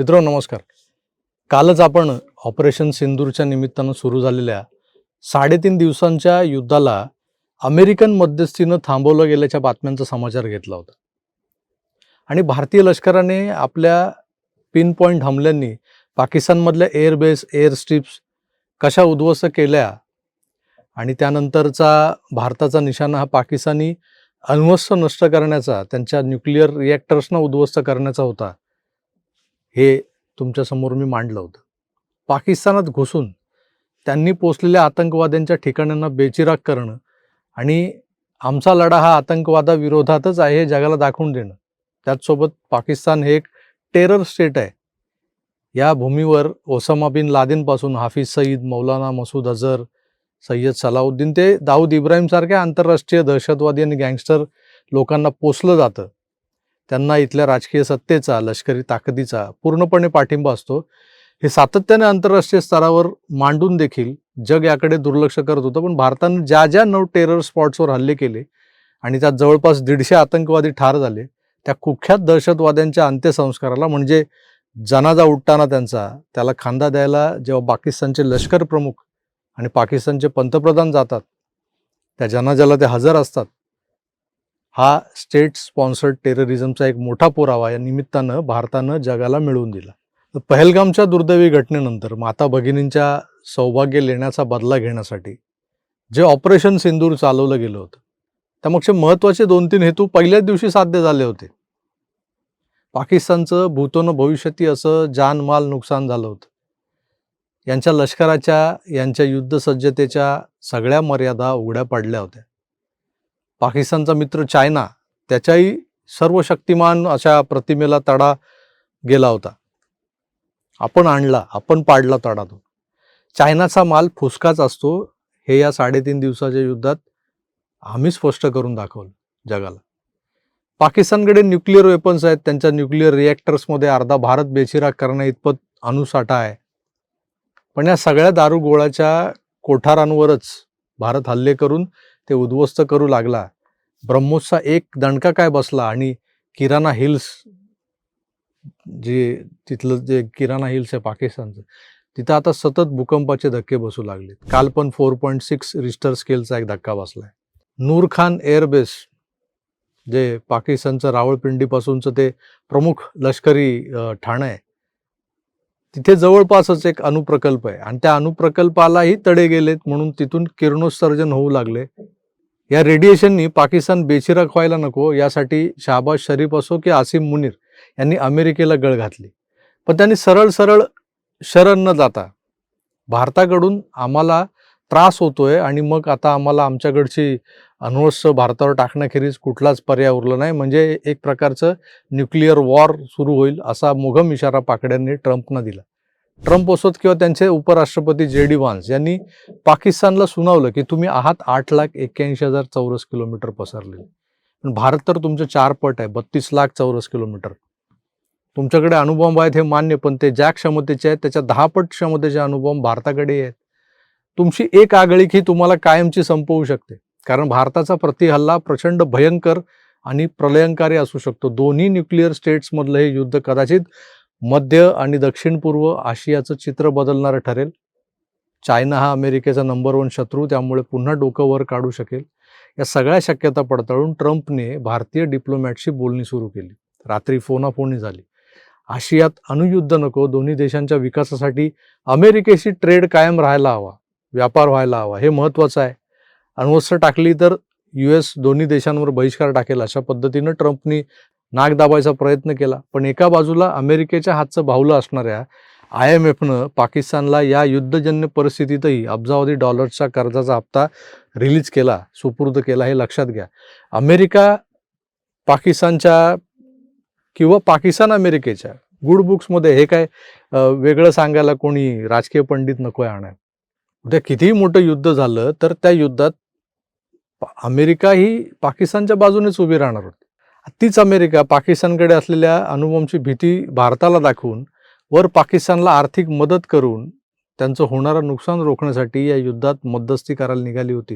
मित्रांनो नमस्कार. कालच आपण ऑपरेशन सिंदूरच्या निमित्तानं सुरू झालेल्या साडेतीन दिवसांच्या युद्धाला अमेरिकन मध्यस्थीनं थांबवलं गेल्याच्या बातम्यांचा समाचार घेतला होता. आणि भारतीय लष्कराने आपल्या पिन पॉईंट हमल्यांनी पाकिस्तानमधल्या एअरबेस एअर स्ट्रिप्स कशा उद्ध्वस्त केल्या आणि त्यानंतरचा भारताचा निशाणा हा पाकिस्तानी अण्वस्त्र नष्ट करण्याचा त्यांच्या न्यूक्लिअर रिॲक्टर्सना उद्ध्वस्त करण्याचा होता हे तुमच्यासमोर मी मांडलं होतं. पाकिस्तानात घुसून त्यांनी पोचलेल्या आतंकवाद्यांच्या ठिकाणांना बेचिराग करणं आणि आमचा लढा हा आतंकवादाविरोधातच आहे हे जगाला दाखवून देणं. त्याचसोबत पाकिस्तान हे एक टेरर स्टेट आहे. या भूमीवर ओसामा बिन लादेनपासून हाफिज सईद मौलाना मसूद अझर सय्यद सलाउद्दीन ते दाऊद इब्राहिमसारख्या आंतरराष्ट्रीय दहशतवादी आणि गँगस्टर लोकांना पोचलं जातं. त्यांना इथल्या राजकीय सत्तेचा लष्करी ताकदीचा पूर्णपणे पाठिंबा असतो. हे सातत्याने आंतरराष्ट्रीय स्तरावर मांडून देखील जग याकडे दुर्लक्ष करत होतं. पण भारतानं ज्या ज्या नऊ टेरर स्पॉट्सवर हल्ले केले आणि त्यात जवळपास दीडशे आतंकवादी ठार झाले त्या कुख्यात दहशतवाद्यांच्या अंत्यसंस्काराला म्हणजे जनाजा उठताना त्यांचा त्याला खांदा द्यायला जेव्हा पाकिस्तानचे लष्कर प्रमुख आणि पाकिस्तानचे पंतप्रधान जातात त्या जनाजाला ते हजर असतात. हा स्टेट स्पॉन्सर्ड टेररिझमचा एक मोठा पुरावा या निमित्तानं भारतानं जगाला मिळवून दिला. पहलगामच्या दुर्दैवी घटनेनंतर माता भगिनींच्या सौभाग्य लेण्याचा बदला घेण्यासाठी जे ऑपरेशन सिंदूर चालवलं गेलं होतं त्यामागचे महत्त्वाचे दोन तीन हेतू पहिल्याच दिवशी साध्य झाले होते. पाकिस्तानचं भूतोन भविष्यती असं जानमाल नुकसान झालं होतं. यांच्या लष्कराच्या यांच्या युद्धसज्जतेच्या सगळ्या मर्यादा उघड्या पडल्या होत्या. पाकिस्तानचा मित्र चायना त्याच्याही सर्व शक्तिमान अशा प्रतिमेला तडा गेला होता. आपण आणला आपण पाडला तडा तो चायनाचा माल फुसकाच असतो हे या साडेतीन दिवसाच्या युद्धात आम्ही स्पष्ट करून दाखवलं जगाला. पाकिस्तानकडे न्यूक्लिअर वेपन्स आहेत त्यांच्या न्यूक्लिअर रिॲक्टर्समध्ये अर्धा भारत बेचिराग करण्या इतपत अणुसाठा आहे. पण या सगळ्या दारुगोळाच्या कोठारांवरच भारत हल्ले करून ते उद्ध्वस्त करू लागला. ब्रह्मोसचा एक दणका काय बसला आणि किराणा हिल्स जे तिथलं जे किराणा हिल्स आहे पाकिस्तानचं तिथं आता सतत भूकंपाचे धक्के बसू लागले काल पण फोर पॉईंट सिक्स रिस्टर स्केलचा एक धक्का बसलाय. नूर खान एअरबेस जे पाकिस्तानचं रावळपिंडीपासूनचं ते प्रमुख लष्करी ठाणं आहे तिथे जवळपासच एक अणुप्रकल्प आहे. आणि त्या अणुप्रकल्पालाही तडे गेलेत म्हणून तिथून किरणोत्सर्जन होऊ लागले. या रेडिएशननी पाकिस्तान बेचिराग व्हायला नको यासाठी शहाबाज शरीफ असो की आसिम मुनीर यांनी अमेरिकेला गळ घातली. पण त्यांनी सरळ सरळ शरण न जाता भारताकडून आम्हाला त्रास होतोय आणि मग आता आम्हाला आमच्याकडची अण्वस्त्र भारतावर टाकण्याखेरीज कुठलाच पर्याय उरला नाही. म्हणजे एक प्रकारचं न्यूक्लिअर वॉर सुरू होईल असा मोघम इशारा पाकड्यांनी ट्रम्पनं दिला. ट्रम्प असोत किंवा त्यांचे उपराष्ट्रपती जे डी वान्स यांनी पाकिस्तानला सुनावलं की तुम्ही आहात आठ लाख एक्क्याऐंशी हजार चौरस किलोमीटर पसरले पण भारत तर तुमचं चार पट आहे बत्तीस लाख चौरस किलोमीटर. तुमच्याकडे अणुबॉम्ब आहेत हे मान्य पण ते ज्या क्षमतेचे आहेत त्याच्या दहा पट क्षमतेचे अणुबॉम्ब भारताकडे आहेत. तुमची एक आगळीक ही तुम्हाला कायमची संपवू शकते. कारण भारताचा प्रतिहल्ला प्रचंड भयंकर आणि प्रलयंकारी असू शकतो. दोन्ही न्यूक्लिअर स्टेट्समधलं हे युद्ध कदाचित मध्य आणि दक्षिण पूर्व आशियाचं चित्र बदलणारं ठरेल. चायना हा अमेरिकेचा नंबर वन शत्रू त्यामुळे पुन्हा डोकं वर काढू शकेल. या सगळ्या शक्यता पडताळून ट्रम्पने भारतीय डिप्लोमॅटशी बोलणी सुरू केली. रात्री फोनाफोनी झाली. आशियात अणुयुद्ध नको दोन्ही देशांच्या विकासासाठी अमेरिकेशी ट्रेड कायम राहायला हवा व्यापार व्हायला हवा हे महत्त्वाचं आहे. अण्वस्त्र टाकली तर यू एस दोन्ही देशांवर बहिष्कार टाकेल अशा पद्धतीनं ट्रम्पनी नाक दाबायचा प्रयत्न केला. पण एका बाजूला अमेरिकेच्या हातचं बाहुलं असणाऱ्या आय एम एफनं पाकिस्तानला या युद्धजन्य परिस्थितीतही अब्जावधी डॉलर्सच्या कर्जाचा हप्ता रिलीज केला सुपूर्द केला हे लक्षात घ्या. अमेरिका पाकिस्तानच्या किंवा पाकिस्तान अमेरिकेच्या गुड बुक्समध्ये हे काय वेगळं सांगायला कोणी राजकीय पंडित नको आहे आणाय उद्या कितीही मोठं युद्ध झालं तर त्या युद्धात अमेरिका ही पाकिस्तानच्या बाजूनेच उभी राहणार होती. तीच अमेरिका पाकिस्तानकडे असलेल्या अणुबॉम्बची भीती भारताला दाखवून वर पाकिस्तानला आर्थिक मदत करून त्यांचं होणारं नुकसान रोखण्यासाठी या युद्धात मध्यस्थी करायला निघाली होती.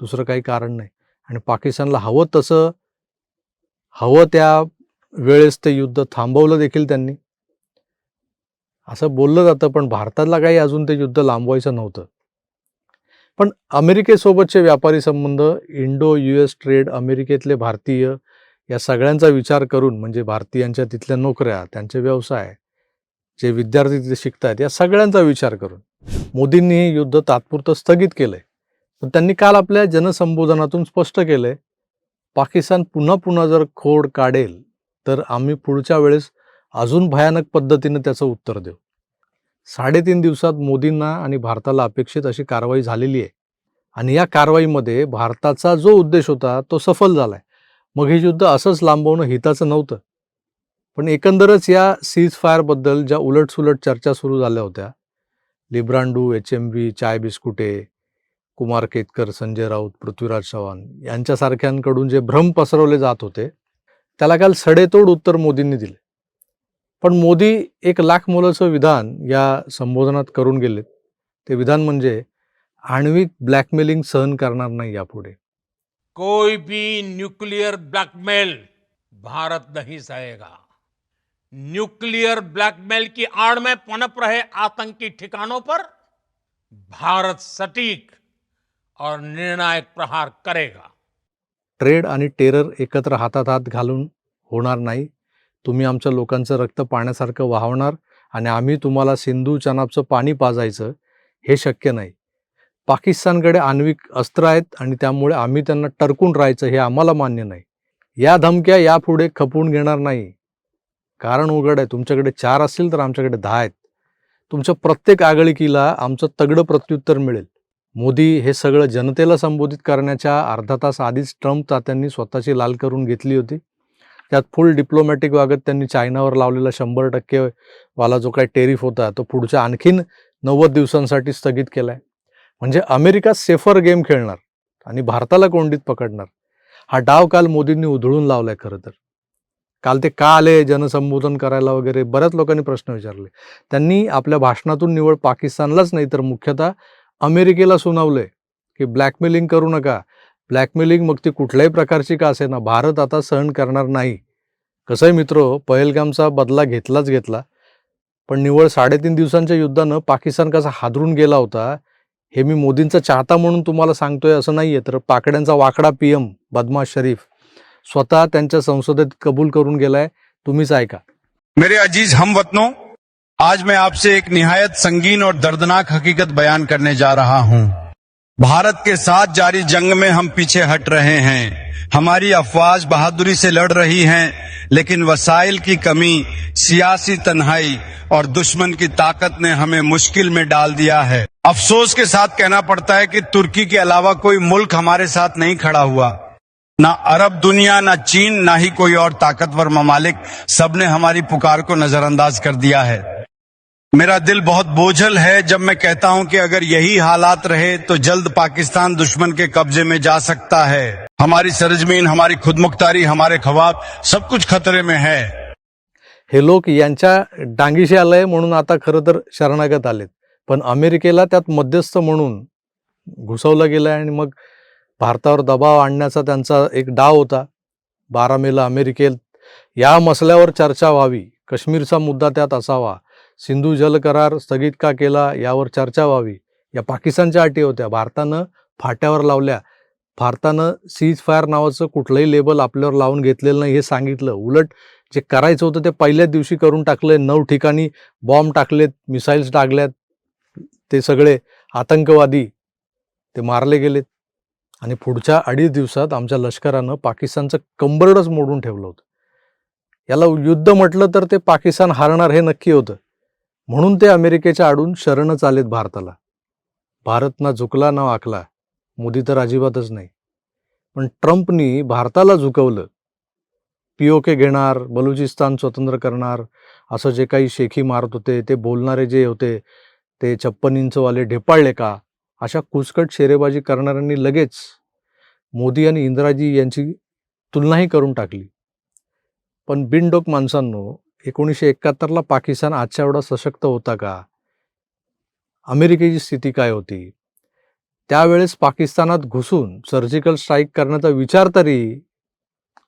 दुसरं काही कारण नाही. आणि पाकिस्तानला हवं तसं हवं त्या वेळेस ते युद्ध थांबवलं देखील त्यांनी. असं बोललं जातं पण भारताला काही अजून ते युद्ध लांबवायचं नव्हतं. पण अमेरिकेसोबतचे व्यापारी संबंध इंडो यू एस ट्रेड अमेरिकेतले भारतीय या सगळ्यांचा विचार करून म्हणजे भारतीयांच्या तिथल्या नोकऱ्या त्यांचे व्यवसाय जे विद्यार्थी तिथे शिकतायत या सगळ्यांचा विचार करून. मोदींनी हे युद्ध तात्पुरतं स्थगित केलंय. पण त्यांनी काल आपल्या जनसंबोधनातून स्पष्ट केलंय पाकिस्तान पुन्हा पुन्हा जर खोड काढेल तर आम्ही पुढच्या वेळेस अजून भयानक पद्धतीनं त्याचं उत्तर देऊ. साडेतीन दिवसात मोदींना आणि भारताला अपेक्षित अशी कारवाई झालेली आहे. आणि या कारवाईमध्ये भारताचा जो उद्देश होता तो सफल झाला आहे मग हे युद्ध असंच लांबवणं हिताचं नव्हतं. पण एकंदरच या सीज फायरबद्दल ज्या उलटसुलट चर्चा सुरू झाल्या होत्या लिब्रांडू एच एम बी चाय बिस्कुटे कुमार केतकर संजय राऊत पृथ्वीराज चव्हाण यांच्यासारख्यांकडून जे भ्रम पसरवले जात होते त्याला काल सडेतोड उत्तर मोदींनी दिले. पण मोदी एक लाख मोलाचं विधान या संबोधनात करून गेलेत. ते विधान म्हणजे आण्विक ब्लॅकमेलिंग सहन करणार नाही यापुढे. कोई भी न्यूक्लियर ब्लैकमेल भारत नहीं सहेगा। न्यूक्लियर ब्लैकमेल की आड़ में पनप रहे आतंकी ठिकानों पर भारत सटीक और निर्णायक प्रहार करेगा। ट्रेड आणि टेरर एकत्र हातात हात घालून होणार नाही। तुम्ही आमच्या लोकांचं रक्त पाण्यासारखं वाहवणार आणि आम्ही तुम्हाला सिंधू चनाबचं पाणी पाजायचं हे शक्य नाही. पाकिस्तानकडे आण्विक अस्त्र आहेत आणि त्यामुळे आम्ही त्यांना टरकून राहायचं हे आम्हाला मान्य नाही. या धमक्या यापुढे खपवून घेणार नाही. कारण उघड आहे तुमच्याकडे चार असतील तर आमच्याकडे दहा आहेत. तुमच्या प्रत्येक आगळिकीला आमचं तगडं प्रत्युत्तर मिळेल. मोदी हे सगळं जनतेला संबोधित करण्याच्या अर्धा तास आधीच ट्रम्प तात्यांनी स्वतःची लाल करून घेतली होती. त्यात फुल डिप्लोमॅटिक वागत त्यांनी चायनावर लावलेला शंभर टक्के वाला जो काही टेरिफ होता तो पुढच्या आणखीन नव्वद दिवसांसाठी स्थगित केलाय. म्हणजे अमेरिका सेफर गेम खेळणार आणि भारताला कोंडीत पकडणार. हा डाव काल मोदींनी उधळून लावलाय खरं तर. काल ते का आले जनसंबोधन करायला वगैरे बऱ्याच लोकांनी प्रश्न विचारले. त्यांनी आपल्या भाषणातून निवड पाकिस्तानलाच नाही तर मुख्यतः अमेरिकेला सुनावलंय की ब्लॅकमेलिंग करू नका. ब्लॅकमेलिंग मग ती कुठल्याही प्रकारची का असे ना भारत आता सहन करणार नाही. कसं आहे पहलगामचा बदला घेतलाच घेतला. पण निवळ साडेतीन दिवसांच्या युद्धानं पाकिस्तान कसा हादरून गेला होता हे मी मोदींचा चाहता म्हणून तुम्हाला सांगतोय असं नाहीये, तर पाकड्यांचा वाकडा पीएम बदमाश शरीफ स्वतः त्यांच्या संसदेत कबूल करून गेलाय, तुम्हीच ऐका. मेरे अज़ीज़, हम वतनों, आज मैं आपसे एक निहायत संगीन और दर्दनाक हकीकत बयान करने जा रहा हूँ। भारत के साथ जारी जंग में हम पीछे हट रहे हैं। हमारी अफवाज बहादुरी से लड़ रही हैं, लेकिन वसाइल की कमी, सियासी तन्हाई और दुश्मन की ताकत ने हमें मुश्किल में डाल दिया है। अफसोस के साथ कहना पड़ता है कि तुर्की के अलावा कोई मुल्क हमारे साथ नहीं खड़ा हुआ। ना अरब दुनिया, ना चीन, ना ही कोई और ताकतवर ममालिक सबने हमारी पुकार को नजरअंदाज कर दिया है। मेरा दिल बहुत बोझल है जब मैं कहता हूँ कि अगर यही हालात रहे तो जल्द पाकिस्तान दुश्मन के कब्जे में जा सकता है। हमारी सरजमीन, हमारी खुद मुख्तारी हमारे खवाब सब कुछ खतरे में है। हे लोक, यांच्या डांगीशी आलंय आता खरं तर शरणागत आलेत. पण अमेरिकेला त्यात मध्यस्थ म्हणून घुसवलं गेलंय आणि मग भारतावर दबाव आणण्याचा त्यांचा एक डाव होता. बारा मेला अमेरिकेत या मसल्यावर चर्चा व्हावी. काश्मीरचा मुद्दा त्यात असावा. सिंधू जल करार स्थगित का केला यावर चर्चा व्हावी. या पाकिस्तानच्या अटी होत्या. भारतानं फाट्यावर लावल्या. भारतानं सीज फायर नावाचं कुठलंही लेबल आपल्यावर लावून घेतलेलं नाही हे सांगितलं. उलट जे करायचं होतं ते पहिल्याच दिवशी करून टाकलं नऊ ठिकाणी बॉम्ब टाकलेत मिसाईल्स टाकल्यात. ते सगळे आतंकवादी ते मारले गेलेत. आणि पुढच्या अडीच दिवसात आमच्या लष्करानं पाकिस्तानचं कंबरडच मोडून ठेवलं होतं. याला युद्ध म्हटलं तर ते पाकिस्तान हारणार हे नक्की होतं. म्हणून ते अमेरिकेच्या आडून शरणच आलेत भारताला. भारत ना झुकला ना आखला. मोदी तर अजिबातच नाही. पण ट्रम्पनी भारताला झुकवलं. पीओके घेणार बलुचिस्तान स्वतंत्र करणार असं जे काही शेखी मारत होते ते बोलणारे जे होते ते छप्पन इंचवाले ढेपाळले का? अशा कुचकट शेरेबाजी करणाऱ्यांनी लगेच मोदी आणि इंदिराजी यांची तुलनाही करून टाकली. पण बिनडोक माणसांनो एकोणीसशे एकाहत्तरला पाकिस्तान आजच्या एवढा सशक्त होता का? अमेरिकेची स्थिती काय होती? त्यावेळेस पाकिस्तानात घुसून सर्जिकल स्ट्राईक करण्याचा विचार तरी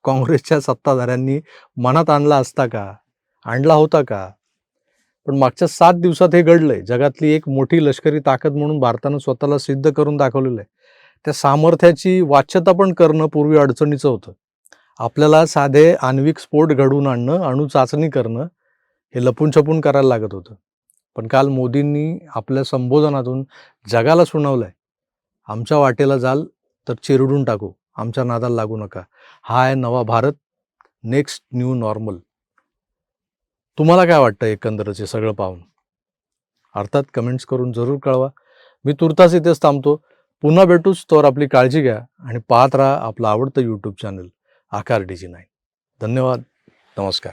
काँग्रेसच्या सत्ताधाऱ्यांनी मनात आणला असता का? आणला होता का? पण मागच्या सात दिवसात हे घडलंय. जगातली एक मोठी लष्करी ताकद म्हणून भारतानं स्वतःला सिद्ध करून दाखवलेलं आहे. त्या सामर्थ्याची वाच्यता पण करणं पूर्वी अडचणीचं होतं. आपल्याला साधे आण्विक स्फोट घडवून आणणं अणु चाचणी करणं हे लपून छपून करायला लागत होतं. पण काल मोदींनी आपल्या संबोधनातून जगाला सुनावलंय. आमच्या वाटेला जाल तर चिरडून टाकू. आमच्या नादाला लागू नका. हा आहे नवा भारत. Next new normal. तुम्हाला काय वाटतं एकंदरच हे सगळं पाहून? अर्थात कमेंट्स करून जरूर कळवा. मी तुर्तास इथेच थांबतो. पुन्हा भेटूच तर आपली काळजी घ्या आणि पाहत राहा आपलं आवडतं YouTube channel Aakar DG nine धन्यवाद. नमस्कार.